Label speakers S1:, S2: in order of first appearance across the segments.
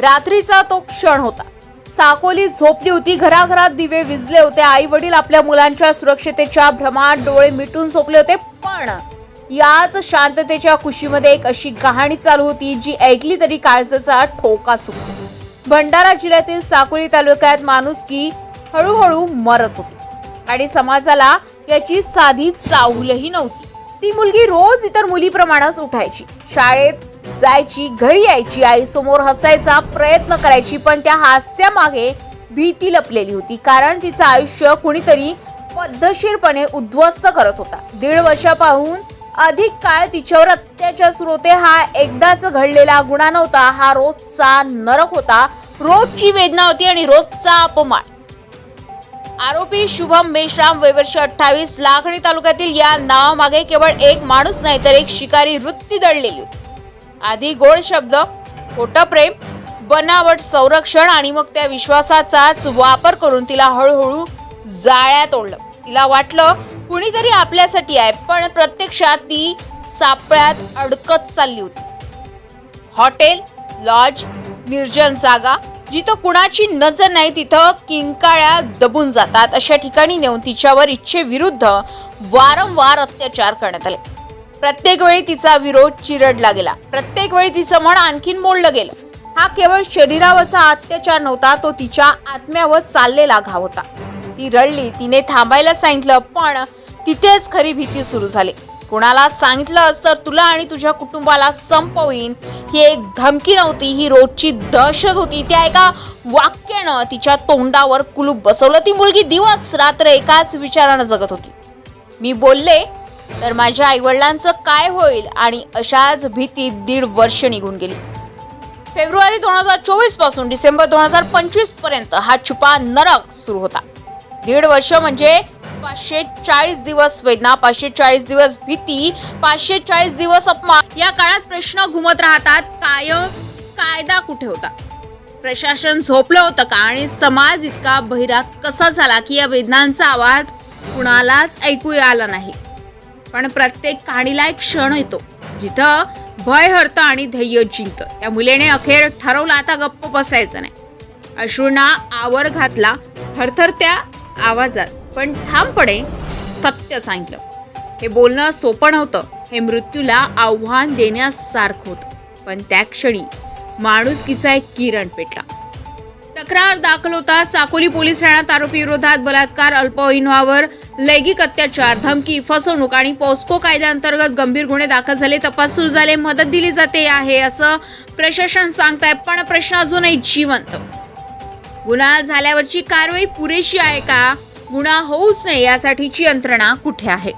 S1: रात्रीचा तो क्षण होता. साकोली झोपली होती घराघरात दिवे विजले होते आई वडील आपल्या मुलांच्या सुरक्षतेच्या भ्रमात डोळे मिटून झोपले होते पण याच शांततेच्या कुशीमध्ये एक अशी कहाणी चालू होती जी ऐकली तरी काळजाचा ठोका चुकतो भंडारा जिल्ह्यातील साकोली तालुक्यात माणुसकी हळूहळू मरत होती आणि समाजाला याची साधी चाहूलही नव्हती. ती मुलगी रोज इतर मुलीप्रमाणेच उठायची. शाळेत जायची घरी यायची आई समोर हसायचा प्रयत्न करायची पण त्या हास्यामागे भीती लपलेली होती. कारण तिचं आयुष्य कुणीतरी पद्धतशीरपणे उद्ध्वस्त करत होता. दीड वर्षापाहून अधिक काळ तिच्यावर अत्याचार सुरू होते. हा एकदाच घडलेला गुन्हा नव्हता. हा रोजचा नरक होता. रोजची वेदना होती आणि रोजचा अपमान. आरोपी शुभम मेश्राम वयवर्ष अठ्ठावीस लाखणी तालुक्यातील या नावामागे केवळ एक माणूस नाही तर एक शिकारी वृत्ती दडलेली होती. आधी गोड शब्द खोटं प्रेम बनावट संरक्षण आणि मग त्या विश्वासाचाच वापर करून तिला हळूहळू जाळ्यात ओढलं तिला वाटलं कुणीतरी आपल्यासाठी आहे पण प्रत्यक्षात ती सापळ्यात अडकत चालली होती. हॉटेल लॉज निर्जन जागा जिथं कुणाची नजर नाही तिथं किंकाळ्या दबून जातात. अशा ठिकाणी नेऊन तिच्यावर इच्छेविरुद्ध वारंवार अत्याचार करण्यात आले. प्रत्येक वेळी तिचा विरोध चिरडला गेला. प्रत्येक वेळी तिचं मन आणखीन मोडलं गेलं. हा केवळ शरीरावरचा अत्याचार नव्हता तो तिच्या आत्म्यावर चाललेला घाव होता. ती रडली तिने थांबायला सांगितलं पण तिथेच खरी भीती सुरू झाली. कोणाला सांगितलंस तर तुला आणि तुझ्या कुटुंबाला संपवीन ही एक धमकी नव्हती ही रोजची दहशत होती. त्या एका वाक्यानं तिच्या तोंडावर कुलूप बसवलं. ती मुलगी दिवस रात्र एकाच विचारानं जगत होती. मी बोलले तर माझ्या आईवडिलांचं काय होईल आणि अशाच भीतीत दीड वर्ष निघून गेली. फेब्रुवारी दोन हजार चोवीसपासून डिसेंबर दोन हजार पंचवीसपर्यंत हा छुपा नरक सुरू होता. दीड वर्ष म्हणजे पाचशे चाळीस दिवस वेदना पाचशे चाळीस दिवस भीती पाचशे चाळीस दिवस अपमान या काळात प्रश्न घुमत राहतात कायम कायदा कुठे होता? प्रशासन झोपलं होतं का? आणि समाज इतका बहिरा कसा झाला की या वेदनांचा आवाज कुणालाच ऐकू आला नाही? पण प्रत्येक कहाणीला एक क्षण येतो जिथं भय हरतं आणि धैर्य जिंकतं. त्या मुलीने अखेर ठरवलं आता गप्प बसायचं नाही. अश्रूंना आवर घातला थरथरत्या आवाजात पण ठामपणे सत्य सांगितलं. हे बोलणं सोपं नव्हतं हे मृत्यूला आव्हान देण्यासारखं होतं. पण त्या क्षणी माणुसकीचा एक किरण पेटला. तक्रार दाखल होता. साकोली पोलीस ठाण्यात आरोपी विरोधात बलात्कार अल्पवयीनावर लैंगिक अत्याचार धमकी फसवणूक आणि पॉस्को कायद्याअंतर्गत गंभीर गुन्हे दाखल झाले. तपास सुरू झाले. मदत दिली जाते आहे असं प्रशासन सांगताय. पण प्रश्न अजूनही जिवंत. गुन्हा झाल्यावरची कारवाई पुरेशी आहे का? गुन्हा होऊच नये यासाठीची यंत्रणा कुठे आहे?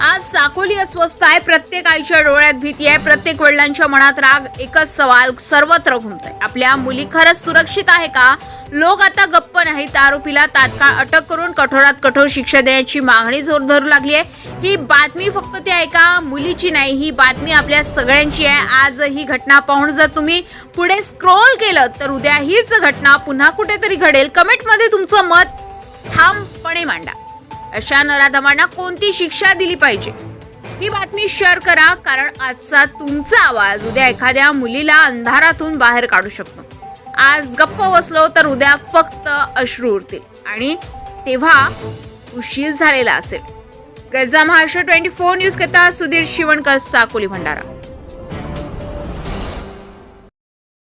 S1: आज साकोली अस्वस्थ आहे. प्रत्येक आईच्या डोळ्यात भीती आहे. प्रत्येक वडिलांच्या मनात राग एकच सवाल सर्वत्र घुमतोय. आपल्या मुली खरंच सुरक्षित आहे का? लोक आता गप्प नाहीत. आरोपीला तात्काळ अटक करून कठोरात कठोर शिक्षा देण्याची मागणी जोर धरू लागली आहे. ही बातमी फक्त त्या एका मुलीची नाही. ही बातमी आपल्या सगळ्यांची आहे. आज ही घटना पाहून जर तुम्ही पुढे स्क्रोल केलं तर उद्या हीच घटना पुन्हा कुठेतरी घडेल. कमेंटमध्ये तुमचं मत ठामपणे मांडा. अशा नराधमांना कोणती शिक्षा दिली पाहिजे? ही बातमी शेअर करा कारण आजचा तुमचा आवाज उद्या एखाद्या मुलीला अंधारातून बाहेर काढू शकतो. आज गप्प बसलो तर उद्या फक्त अश्रू उरतील आणि तेव्हा उशीर झालेला असेल. गजा महाराष्ट्र ट्वेंटी फोर न्यूज करता सुधीर शिवणकर साकोली भंडारा.